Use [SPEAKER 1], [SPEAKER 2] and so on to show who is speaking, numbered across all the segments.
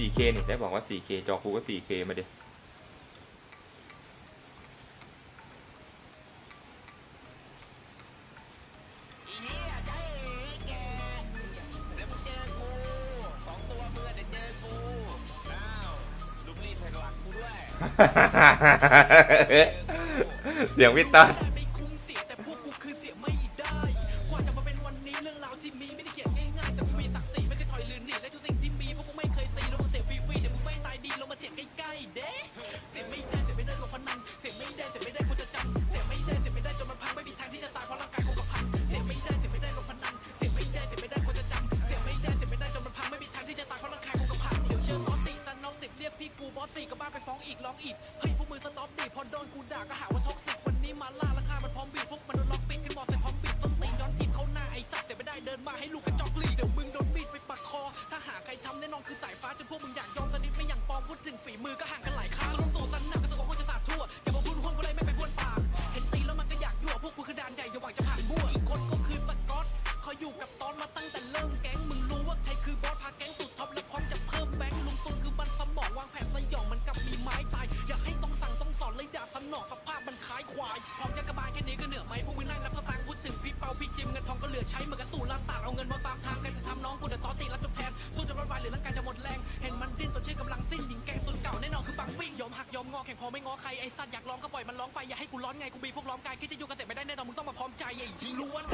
[SPEAKER 1] 4K นี่ได้บอกว่า 4K จอกูก็ 4K มาดิ
[SPEAKER 2] อีเหี้ยใจเอ๋แกเดี๋ยวมึงเจอกูสองตัวมึงอะเดี๋ยวเจอกูอ้าวลุกรีบแทงหลังกูด้วย
[SPEAKER 1] เสียงพี่ต้น
[SPEAKER 3] บ้าไปฟ้องอีกร้องอีกเฮ้ยพวกมือสต็อปดิพอโดนกูด่าก็หาว่าท็อกซิกวันนี้มาล่าราคามันพร้อมบีบพวกมันโดนล็อกปิดขึ้นมอเสร็จพร้อมบีบส้นตีนย้อนทีมเขาหน้าไอ้สัตว์เสียไม่ได้เดินมาให้ลูกกระจอกลีเดี๋ยวมึงโดนมีดไปปักคอ ถ้าหาใครทำแน่นอนคือสายฟ้าจนพวกมึงอยากยอมสนิทไม่อย่างปองพูดถึงฝีมือก็ห่างกันหลายข้างลงสู่สันหนักก็สมองจะสาดทั่วอย่ามาพูดห่วงกูเลยไม่ไปบ้วนปากเห็นตีแล้วมันก็อยากยั่วพวกกูคือดานใหญ่อย่าหวังจะผ่านมั่วอีกคนก็คือสกอตเขาอยู่กับตอนมาตั้งแต่เริ่ม อกสภาพมันคล้ายควายพร้อมจะกระบาลแค่นี้ก็เหนือไหมพวกมึงนั่งนับสตางค์พูดถึงพี่เปาพี่จิมเงินทองก็เหลือใช้เหมือนกระสู่ลานตากเอาเงินมาตามทางกันจะทำน้องกูเดือดต่อตีแล้วจบแทนสู้จนวันวายหรือร่างกายจะหมดแรงเห็นมันดิ้นจนชื่อกำลังสิ้นหญิงแกงสุดเก่าแน่นอนคือบังวิ่งยอมหักยอมงอแข่งพอไม่งอใครไอ้สัตว์อยากร้องก็ปล่อยมันร้องไปอย่าให้กูร้อนไงกูมีพวกร้องกายคิดจะอยู่กันเสร็จไม่ได้แน่นอนมึงต้องมาพร้อมใจไอ้ที่ล้วน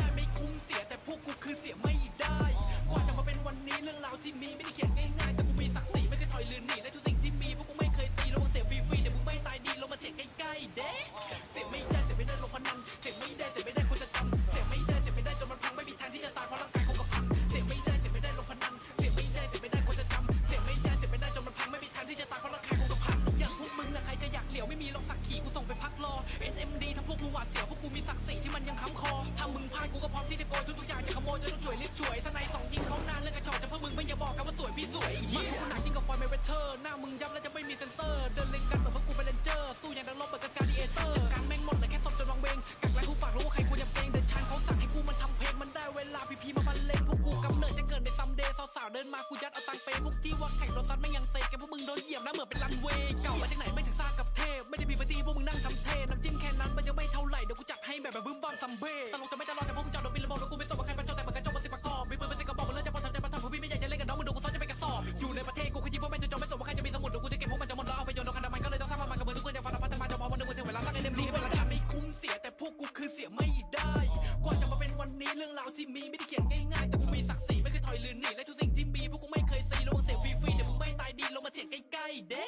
[SPEAKER 3] หวาดเสียวพวกกูมีศักดิ์ศรีที่มันยังค้ำคอถ้ามึงพลาดกูก็พร้อมที่จะโกยทุกๆอย่างจะขโมยจะต้องช่วยรีบช่วยสไนสองยิงเขานานเรื่องกระชอกแต่พวกมึงไม่อย่าบอกกันว่าสวยพี่สวยมันพวกกูหนักยิ่งกว่าฟอยเมเวเทอร์หน้ามึงยับแล้วจะไม่มีเซนเซอร์ เดินเล็งกันเหมือนพวกกูเป็นเลนเจอร์สู้อย่างดังลบเหมือนกับการดีเอเตอร์จัดการแม่งหมดเลยแค่ศพจนวังเวงกักไล่กูปากรู้ว่าใครควรยำเกรงเดินชันเขาสั่งให้กูมันทำเพลงมันได้เวลาพี่พีมาบรรเลงพวกกูกำเนิดจะเกิดในซัมเดย์สาวๆเดินมากูยัดเอาตังเปย์พวกที่ว่าแข่งรถซัดไม่ยังเซกันพวกมึงโดนเหยียบแล้วเหมือนเป็นรันเวย์เก่ามาจากไหนไม่ถึง ไม่ได้มีปฏิพวกมึงนั่งทำเทน้ำจิ้มแค่นั้นมันยังไม่เท่าไหร่เดี๋ยวกูจัดให้แบบแบบบึ้มบ้ามซัมเบ้ตลกจะไม่ตลอดแต่พวกมึงจอดโดนบินระเบิดแล้วกูไม่สนว่าใครมาจอดแต่มันกระจกมาสิบประกอบมีปืนเป็นสิกระบอกมันเลิกจะพอทำใจมาทำผมพี่ไม่อยากจะเล่นกับน้องมึงดูกูซ้อนจะเป็นกระสอบอยู่ในประเทศกูคือที่พวกแม่งจะจมไม่สนว่าใครจะมีสมุดเดี๋ยวกูจะเก็บพวกมันจะหมดแล้วเอาไปโยนลงคันน้ำมันก็เลยต้องสร้างมันกับมือทุกคนจะฟังธรรมะแต่มาจะพอวันหนึงวันถึงเวลาสักไอ้เดมรีเวลาไม่คุ้มเสียแต่พวกกูคือเสียไม่ได้กว่าจะมาเป็นวันนี้เรื่องราวที่มีไม่ได้เขียนง่ายๆแต่กูมีศักดิ์ศรีไม่เคยถอยลืนหนีและทุกสิ่งที่มีพวกกูไม่เคยซีแล้วมึงเสียฟรีๆเดี๋ยวมึงไม่ตายดีลงมาเถียงใกล้ๆเด้